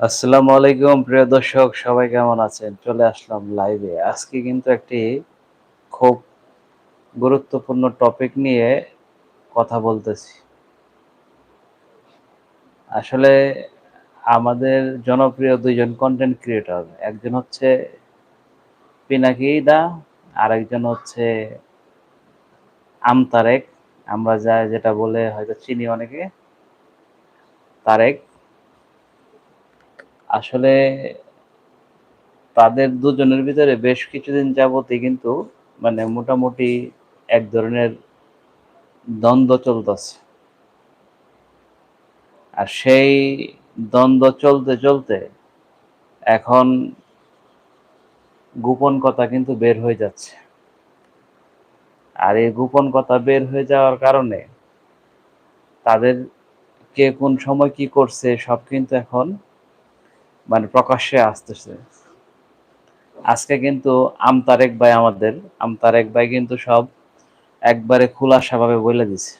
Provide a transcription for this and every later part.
আসসালামু আলাইকুম, প্রিয় দর্শক, সবাই কেমন আছেন? চলে আসলাম লাইভে আজকে কিন্তু একটি খুব গুরুত্বপূর্ণ টপিক নিয়ে কথা বলতেছি। আসলে আমাদের জনপ্রিয় দুইজন কন্টেন্ট ক্রিয়েটর একজন হচ্ছে পিনাকি দা আর একজন হচ্ছে আমতারেক। আমরা যা যেটা বলে হয়তো চিনি অনেকে। তারেক। আসলে তাদের দুজনের ভিতরে বেশ কিছুদিন যাবতই কিন্তু মানে মোটামুটি এক ধরনের দ্বন্দ্ব চলতেছে। আর সেই দ্বন্দ্ব চলতে চলতে এখন গোপন কথা কিন্তু বের হয়ে যাচ্ছে। আর এই গোপন কথা বের হয়ে যাওয়ার কারণে তাদের কে কোন সময় কি করছে সব কিন্তু এখন মানে প্রকাশ্যে আসতেছে। আজকে কিন্তু আমতারেক ভাই আমাদের আমতারেক ভাই কিন্তু সব একবারে খোলাসাভাবে বলে দিছে।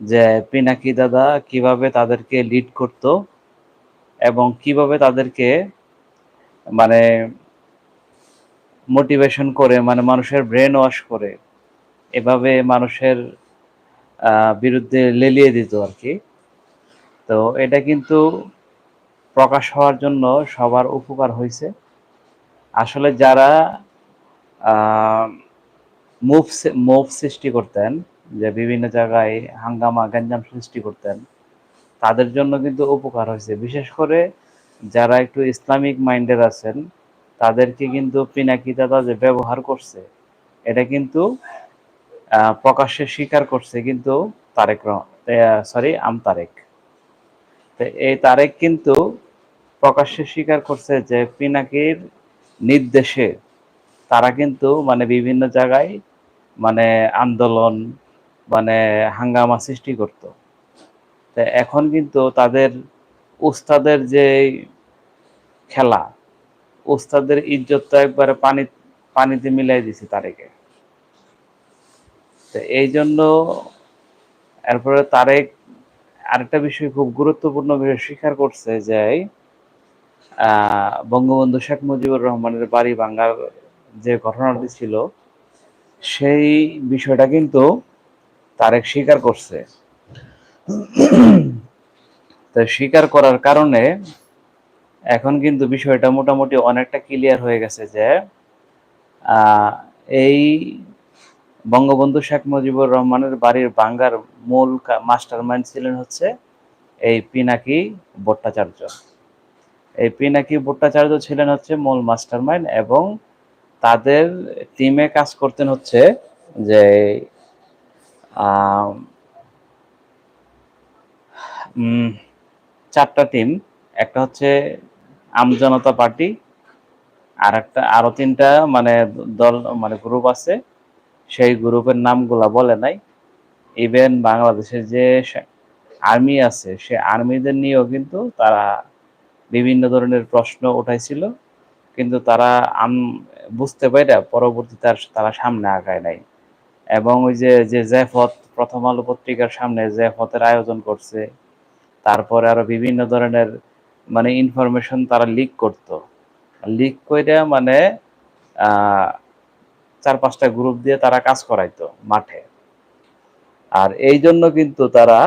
যে পিনাকি দাদা কীভাবে তাদেরকে লিড করত এবং কীভাবে তাদেরকে মানে মোটিভেশন করে মানে মানুষের ব্রেন ওয়াশ করে, এভাবে মানুষের বিরুদ্ধে লেলিয়ে দিত আর কি। তো এটা কিন্তু প্রকাশ হওয়ার জন্য সবার উপকার হয়েছে। আসলে যারা মুভ মুভ সৃষ্টি করতেন, যে বিভিন্ন জায়গায় হাঙ্গামা, গ্যাঞ্জাম সৃষ্টি করতেন, তাদের জন্য কিন্তু উপকার হয়েছে। বিশেষ করে যারা একটু ইসলামিক মাইন্ডের আছেন, তাদেরকে কিন্তু পিনাকি দাদা যে ব্যবহার করছে, এটা কিন্তু প্রকাশ্যে স্বীকার করছে কিন্তু তারেক সরি আম তারেক। এই তারেক কিন্তু প্রকাশ্যে স্বীকার করছে যে পিনাকির নির্দেশে তারা কিন্তু মানে বিভিন্ন জায়গায় মানে আন্দোলন মানে হাঙ্গামা সৃষ্টি করত। তো এখন কিন্তু তাদের উস্তাদের যে খেলা, উস্তাদের ইজ্জতটা একবারে পানি, পানিতে মিলাই দিছে তারেকে। তো এই জন্য এরপরে তারেক আরেকটা বিষয় খুব গুরুত্বপূর্ণ বিষয় স্বীকার করছে যে বঙ্গবন্ধু শেখ মুজিবুর রহমানের বাড়ি ভাঙ্গার যে ঘটনাটি ছিল, সেই বিষয়টা কিন্তু তারেক স্বীকার করছে। তো স্বীকার করার কারণে এখন কিন্তু বিষয়টা মোটামুটি অনেকটা ক্লিয়ার হয়ে গেছে যে এই বঙ্গবন্ধু শেখ মুজিবুর রহমানের বাড়ির বাঙ্গার মূল মাস্টার মাইন্ড ছিলেন হচ্ছে এই পিনাকি ভট্টাচার্য। এই পিনাকি ভট্টাচার্য ছিলেন হচ্ছে মূল মাস্টার মাইন্ড এবং তাদের টিমে কাজ করতেন হচ্ছে যে চারটা টিম একটা হচ্ছে আমজনতা পার্টি আর একটা আরও তিনটা মানে দল মানে গ্রুপ আছে। সেই গ্রুপের নামগুলা বলে নাই। ইভেন বাংলাদেশের যে আর্মি আছে, সে আর্মিদের নিয়েও কিন্তু তারা বিভিন্ন ধরনের প্রশ্ন উঠাইছিল, কিন্তু তারা আম, বুঝতে পারে পরবর্তীতে তারা সামনে আগায় নাই। এবং ওই যে যে জ্যাফত প্রথম আলো পত্রিকার সামনে জ্যাফতের আয়োজন করছে, তারপরে আরও বিভিন্ন ধরনের মানে ইনফরমেশন তারা লিক করত। লিক করে মানে চার পাঁচটা গ্রুপ দিয়ে তারা কাজ করাইতো মাঠে। আর এই জন্য কিন্তু তারা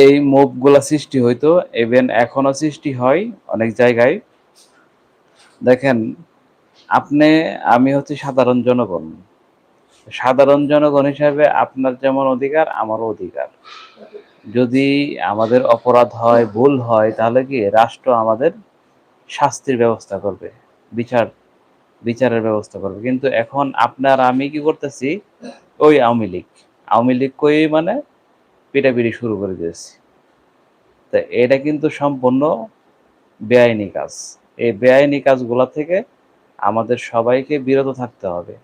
এই মুভগুলা সৃষ্টি হইতো ইভেন এখনও সৃষ্টি হয় অনেক জায়গায়। দেখেন, আপনি, আমি হচ্ছে সাধারণ জনগণ। সাধারণ জনগণ হিসাবে আপনার যেমন অধিকার, আমারও অধিকার। যদি আমাদের অপরাধ হয়, ভুল হয়, তাহলে কি রাষ্ট্র আমাদের শাস্তির ব্যবস্থা করবে, বিচার, বিচারের ব্যবস্থা করবে। কিন্তু এখন আপনার আমি কি করতেছি? ওই আওয়ামী লীগ। আওয়ামী লীগ কই মানে? পিটাপিটি শুরু করে দিয়েছি। তো এটা কিন্তু সম্পূর্ণ বেআইনি কাজ। এই বেআইনি কাজগুলো থেকে আমাদের সবাইকে বিরত থাকতে হবে।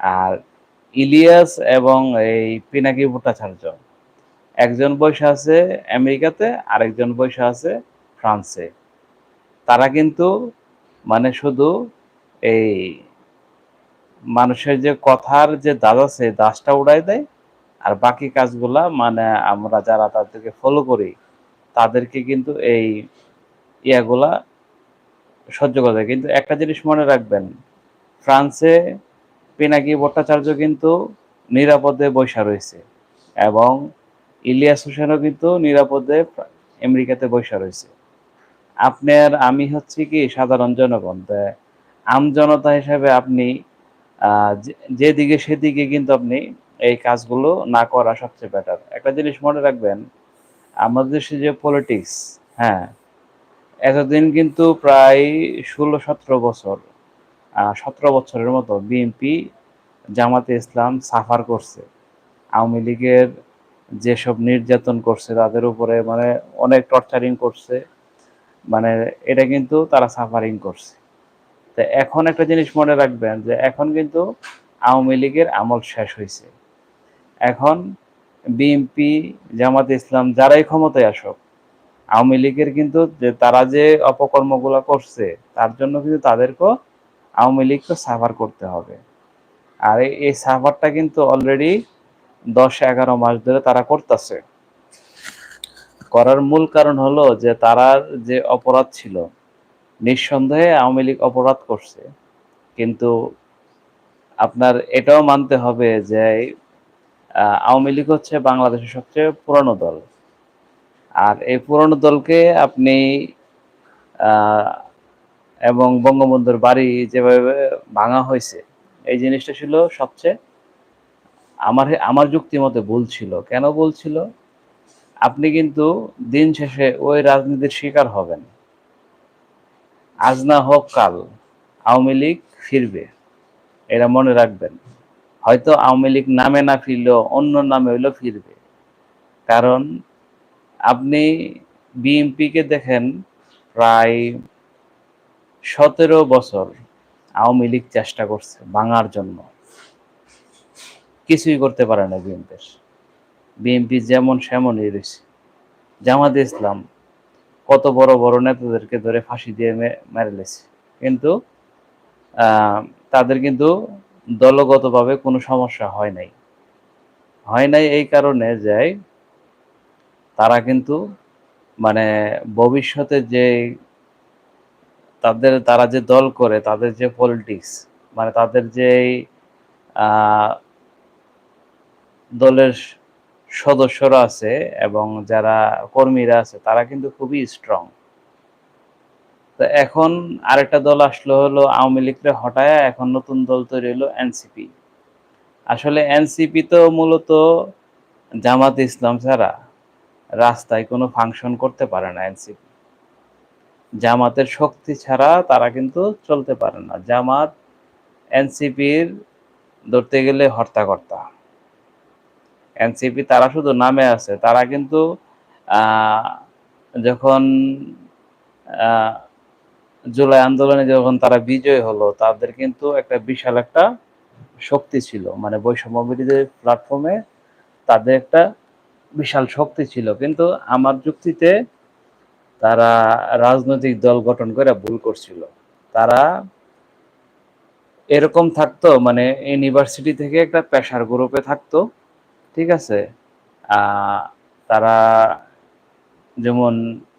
আর ইলিয়াস এবং এই পিনাকি ভট্টাচার্য, একজন বৈশা আছে আমেরিকাতে, আরেকজন বৈশা আছে ফ্রান্সে। তারা কিন্তু মানে শুধু এই মানুষের যে কথার যে দাস আছে, দাসটা উড়াই দেয় আর বাকি কাজগুলা মানে আমরা যারা তাদেরকে ফলো করি, তাদেরকে কিন্তু এই ইয়াগুলা সহ্য করা যায়। কিন্তু একটা জিনিস মনে রাখবেন, ফ্রান্সে পিনাকি ভট্টাচার্য কিন্তু নিরাপদে বৈশা রয়েছে এবং ইলিয়াস হোসেনও কিন্তু নিরাপদে আমেরিকাতে বৈশা রয়েছে। আপনার আমি হচ্ছে কি সাধারণ জনগণ আম জনতা হিসাবে আপনি যেদিকে সেদিকে কিন্তু আপনি এই কাজগুলো না করা সবচেয়ে বেটার একটা জিনিস মনে রাখবেন, আমাদের দেশে যে পলিটিক্স হ্যাঁ এতদিন কিন্তু প্রায় ষোলো সতেরো বছর সতেরো বছরের মতো বিএনপি জামাতে ইসলাম সাফার করছে। আওয়ামী লীগের যেসব নির্যাতন করছে, তাদের উপরে মানে অনেক টর্চারিং করছে মানে এটা কিন্তু তারা সাফারিং করছে। তো এখন একটা জিনিস মনে রাখবেন যে এখন কিন্তু আওয়ামী লীগের আমল শেষ হয়েছে। এখন বিএনপি জামাত ইসলাম যারাই ক্ষমতায় আসুক, আওয়ামী লীগের কিন্তু যে তারা যে অপকর্মগুলো করছে, তার জন্য কিন্তু তাদেরকেও আওয়ামী লীগকে সাফার করতে হবে। আর এই সাফারটা কিন্তু অলরেডি দশ এগারো মাস ধরে তারা করতেছে। করার মূল কারণ হলো যে তারার যে অপরাধ ছিল, নিঃসন্দেহে আওয়ামী লীগ অপরাধ করছে। কিন্তু আপনার এটাও মানতে হবে যে আওয়ামী লীগ হচ্ছে বাংলাদেশের সবচেয়ে পুরনো দল। আর এই পুরনো দলকে আপনি এবং বঙ্গবন্ধুর বাড়ি যেভাবে ভাঙা হয়েছে, এই জিনিসটা ছিল সবচেয়ে আমার আমার যুক্তি মতে ভুল ছিল। কেন বলছিল আপনি কিন্তু দিন শেষে ওই রাজনীতির শিকার হবেন। আজ না হোক কাল আওয়ামী লীগ ফিরবে এরা মনে রাখবেন। হয়তো আওয়ামী লীগ নামে না ফিরলেও অন্য নামে হইলেও ফিরবে। কারণ আপনি বিএনপিকে দেখেন প্রায় সতেরো বছর আওয়ামী লীগ চেষ্টা করছে ভাঙার জন্য। কিছুই করতে পারে না বিএনপির বিএনপি যেমন সেমনই রয়েছে। জামাত ইসলাম কত বড় বড় নেতাদেরকে ধরে ফাঁসি দিয়ে মেরে লেছে। কিন্তু তাদের কিন্তু দলগতভাবে কোনো সমস্যা হয় নাই। হয় নাই এই কারণে যে তারা কিন্তু মানে ভবিষ্যতে যে তাদের, তারা যে দল করে, তাদের যে পলিটিক্স মানে তাদের যে দলের সদস্যরা আছে এবং যারা কর্মীরা আছে, তারা কিন্তু খুবই স্ট্রং তো এখন আরেকটা দল আসলো হলো আওয়ামী লীগরে হটায় এখন নতুন দল তৈরি হলো এনসিপি আসলে এনসিপি তো মূলত জামাত ইসলাম ছাড়া রাস্তায় কোনো ফাংশন করতে পারে না এনসিপি জামাতের শক্তি ছাড়া তারা কিন্তু চলতে পারে না। জামাত এনসিপির ধরতে গেলে হর্তাকর্তা। এনসিপি তারা শুধু নামে আছে, তারা কিন্তু যখন জুলাই আন্দোলনে যখন তারা বিজয় হলো, তাদের কিন্তু একটা বিশাল একটা শক্তি ছিল। মানে বৈষম্য প্ল্যাটফর্মে তাদের একটা বিশাল শক্তি ছিল। কিন্তু আমার যুক্তিতে তারা রাজনৈতিক দল গঠন করে ভুল করছিল। তারা এরকম থাকতো মানে ইউনিভার্সিটি থেকে একটা পেশার গ্রুপে থাকতো, ঠিক আছে? তারা যেমন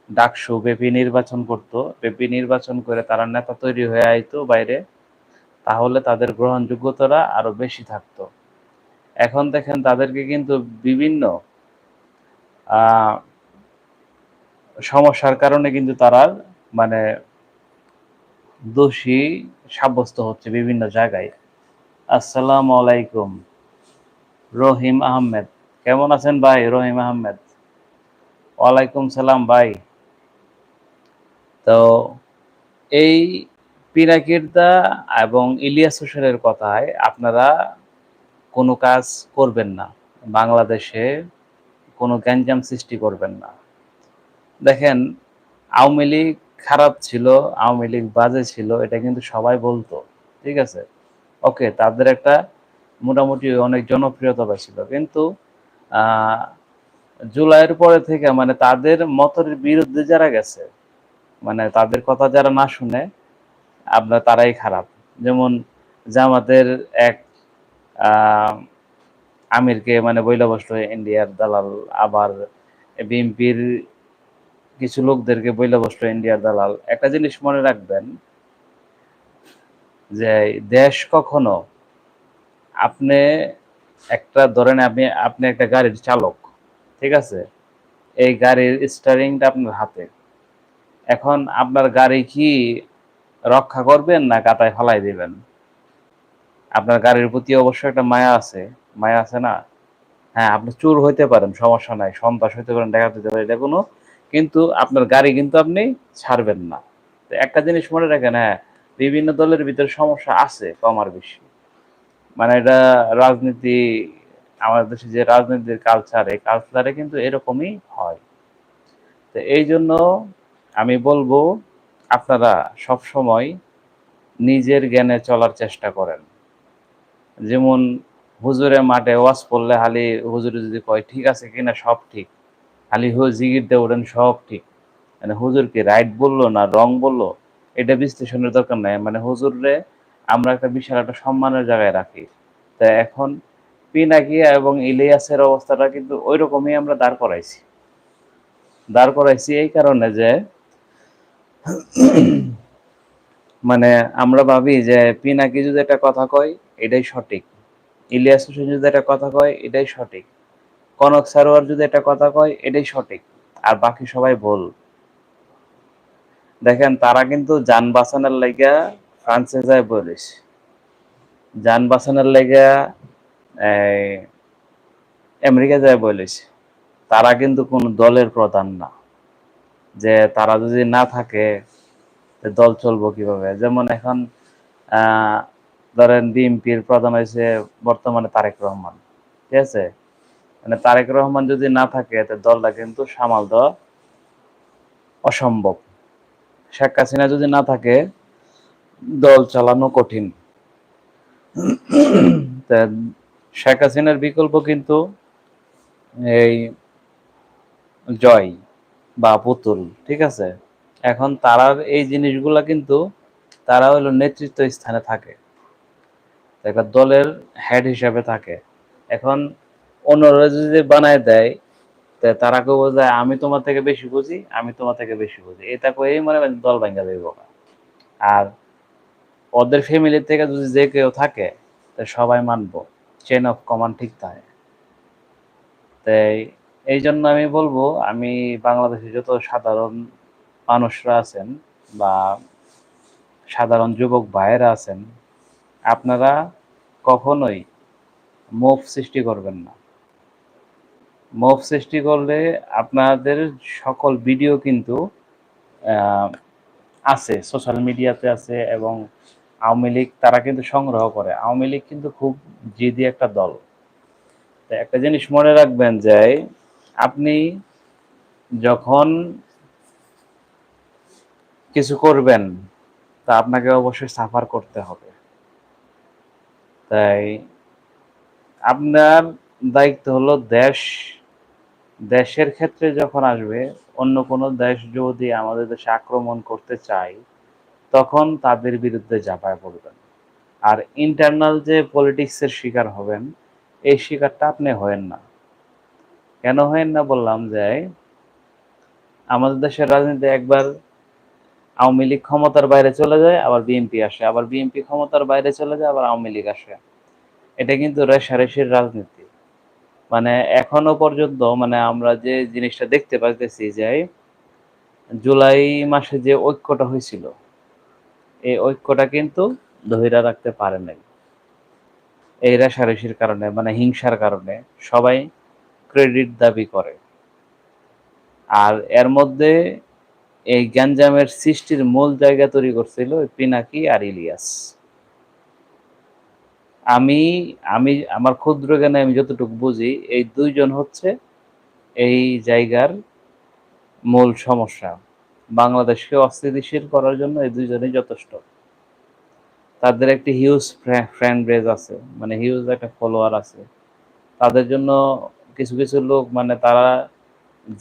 ডাকসু পেপি নির্বাচন করতো পেপি নির্বাচন করে তারা নেতা তৈরি হয়ে আইতো বাইরে, তাহলে তাদের গ্রহণযোগ্যতারা আরও বেশি থাকতো। এখন দেখেন তাদেরকে কিন্তু বিভিন্ন সমস্যার কারণে কিন্তু তারা মানে দোষী সাব্যস্ত হচ্ছে বিভিন্ন জায়গায়। আসসালাম আলাইকুম, রহিম আহমেদ। কেমন আছেন ভাই রহিম আহমেদ? ওয়ালাইকুম সালাম ভাই। তো এই পিরাকিরদা এবং ইলিয়াস হোসেনের কথায় আপনারা কোনো কাজ করবেন না। বাংলাদেশে কোনো গ্যাঞ্জাম সৃষ্টি করবেন না। দেখেন, আওয়ামী লীগ খারাপ ছিল, আওয়ামী লীগ বাজে ছিল, এটা কিন্তু সবাই বলতো, ঠিক আছে? ওকে, তাদের একটা মোটামুটি অনেক জনপ্রিয়তা পাইছিল কিন্তু জুলাইয়ের পরে থেকে মানে তাদের মতের বিরুদ্ধে যারা গেছে মানে তাদের কথা যারা না শুনে, আপনার তারাই খারাপ। যেমন জামাতের এক আমিরকে মানে বইলা বসল ইন্ডিয়ার দালাল, আবার বিএনপির কিছু লোকদেরকে বইলে বসল ইন্ডিয়ার দালাল। একটা জিনিস মনে রাখবেন, যে দেশ কখনো আপনি একটা, ধরেন আপনি আপনি একটা গাড়ির চালক, ঠিক আছে? এই গাড়ির স্টারিংটা আপনার হাতে। এখন আপনার গাড়ি কি রক্ষা করবেন না কাতায় ফালাই দিবেন? আপনার গাড়ির প্রতি অবশ্যই একটা মায়া আছে মায়া আছে না? হ্যাঁ আপনি চুর হইতে পারেন, সমস্যা নাই, সন্ত্রাস হইতে পারেন দেখা দিতে পারেন, এটা কোনো, কিন্তু আপনার গাড়ি কিন্তু আপনি ছাড়বেন না। তো একটা জিনিস মনে রাখেন হ্যাঁ বিভিন্ন দলের ভিতরে সমস্যা আছে কম আর বেশি। মানে এটা রাজনীতি, আমাদের দেশে যে রাজনীতির কালচার এই কালচারে কিন্তু এরকমই হয়। তো এই জন্য আমি বলব, আপনারা সব সময় নিজের জ্ঞানে চলার চেষ্টা করেন। যেমন হুজুরে মাঠে ওয়াজ পড়লে হালি হুজুরে যদি কয়, ঠিক আছে কিনা? সব ঠিক। হালি হু জিগির দিয়ে ওঠেন সব ঠিক। মানে হুজুর কি রাইট বলল না রং বলল? এটা বিশ্লেষণের দরকার নাই। মানে হুজুরে আমরা একটা বিশাল একটা সম্মানের জায়গায় রাখি। তা এখন পিনাকিয়া এবং ইলিয়াসের অবস্থাটা কিন্তু ওই রকমই আমরা দাঁড় করাইছি। দাঁড় করাইছি এই কারণে যে মানে আমরা ভাবি যে পিনাকি যদি একটা কথা কয়, এটাই সঠিক। ইলিয়াস হোসেন যদি একটা কথা কয়, এটাই সঠিক। কনক সারোয়ার যদি একটা কথা কয়, এটাই সঠিক। আর বাকি সবাই ভুল। দেখেন, তারা কিন্তু যান বাঁচানোর লাইগা ফ্রান্সে যায় বলিস। যান বাঁচানোর লাইগা আমেরিকা যায় বলিস। তারা কিন্তু কোন দলের প্রধান না। যে তারা যদি না থাকে দল চলবো কীভাবে? যেমন এখন ধরেন বিএনপির প্রধান হয়েছে বর্তমানে তারেক রহমান, ঠিক আছে? মানে তারেক রহমান যদি না থাকে দলটা কিন্তু সামাল দেওয়া অসম্ভব। শেখ হাসিনা যদি না থাকে, দল চালানো কঠিন। শেখ হাসিনার বিকল্প কিন্তু এই জয়। বা পুতুল, ঠিক আছে? এখন তারার এই জিনিসগুলা কিন্তু তারা হলো নেতৃত্ব স্থানে থাকে। একটা দলের হেড হিসাবে থাকে। এখন অন্যরা যদি বানায় দেয় তারা কেউ বোঝায়, আমি তোমার থেকে বেশি বুঝি, আমি তোমার থেকে বেশি বুঝি। এটা কয়েই মনে দল ভাঙ্গা দেব আর ওদের ফ্যামিলি থেকে যদি যে কেউ থাকে সবাই মানবো। চেন অফ কমান্ড ঠিক থাকে তাই এই জন্য আমি বলব, আমি বাংলাদেশে যত সাধারণ মানুষরা আছেন বা সাধারণ যুবক ভাইয়েরা আছেন, আপনারা কখনোই মোফ সৃষ্টি করবেন না। মোফ সৃষ্টি করলে আপনাদের সকল ভিডিও কিন্তু আছে, সোশ্যাল মিডিয়াতে আছে এবং আওয়ামী লীগ, তারা কিন্তু সংগ্রহ করে। আওয়ামী লীগ কিন্তু খুব জিদি একটা দল। একটা জিনিস মনে রাখবেন যে আপনি যখন কিছু করবেন, তা আপনাকে অবশ্যই সাফার করতে হবে। তাই আপনার দায়িত্ব হলো দেশ, দেশের ক্ষেত্রে যখন আসবে, অন্য কোনো দেশ যদি আমাদের দেশে আক্রমণ করতে চায়, তখন তাদের বিরুদ্ধে ঝাঁপায় পড়বেন আর ইন্টারনাল যে পলিটিক্সের শিকার হবেন, এই শিকারটা আপনি হয়েন না। কেন হয় না বললাম যে, আমাদের দেশের রাজনীতি একবার আওয়ামী লীগ ক্ষমতার বাইরে চলে যায়, আবার বিএনপি আসে। আবার বিএনপি ক্ষমতার বাইরে চলে যায়, আবার আওয়ামী লীগ আসে। এটা কিন্তু রেশারেশির রাজনীতি। মানে এখনও পর্যন্ত মানে আমরা যে জিনিসটা দেখতে পাইতেছি যে, জুলাই মাসে যে ঐক্যটা হয়েছিল, এই ঐক্যটা কিন্তু ধৈরা রাখতে পারে নাই। এই রেশারেশির কারণে মানে হিংসার কারণে সবাই ক্রেডিট দাবি করে। আর এর মধ্যে এই গ্যাঞ্জামের সৃষ্টির মূল জায়গা তৈরি করছিল পিনাকি আর ইলিয়াস। আমি আমি, আমার ক্ষুদ্র জ্ঞানে আমি যতটুকু বুঝি, এই দুইজন হচ্ছে এই জায়গার মূল সমস্যা। বাংলাদেশকে অস্থিতিশীল করার জন্য এই দুইজনই যথেষ্ট। তাদের একটি হিউজ ফ্রেন্ড বেজ আছে মানে হিউজ একটা ফলোয়ার আছে। তাদের জন্য কিছু কিছু লোক মানে তারা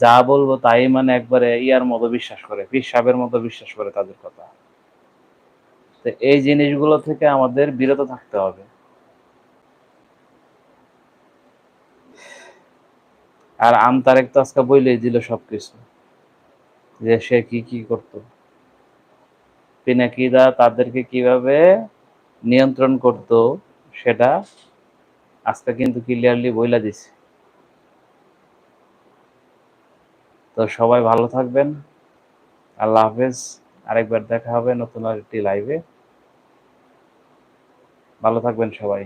যা বলব তাই মানে একবারে ইয়ার মতো বিশ্বাস করে পিসাবের মতো বিশ্বাস করে তাদের কথা। তো এই জিনিসগুলো থেকে আমাদের বিরত থাকতে হবে। আর আম তারেক তো আজকে বইলেই দিল সবকিছু, যে সে কি কি করত। পিনাকিদা তাদেরকে কীভাবে নিয়ন্ত্রণ করত সেটা আজকে কিন্তু ক্লিয়ারলি বইলা দিছে। তো সবাই ভালো থাকবেন। আল্লাহ হাফেজ। আরেকবার দেখা হবে নতুন আরেকটি লাইভে ভালো থাকবেন সবাই।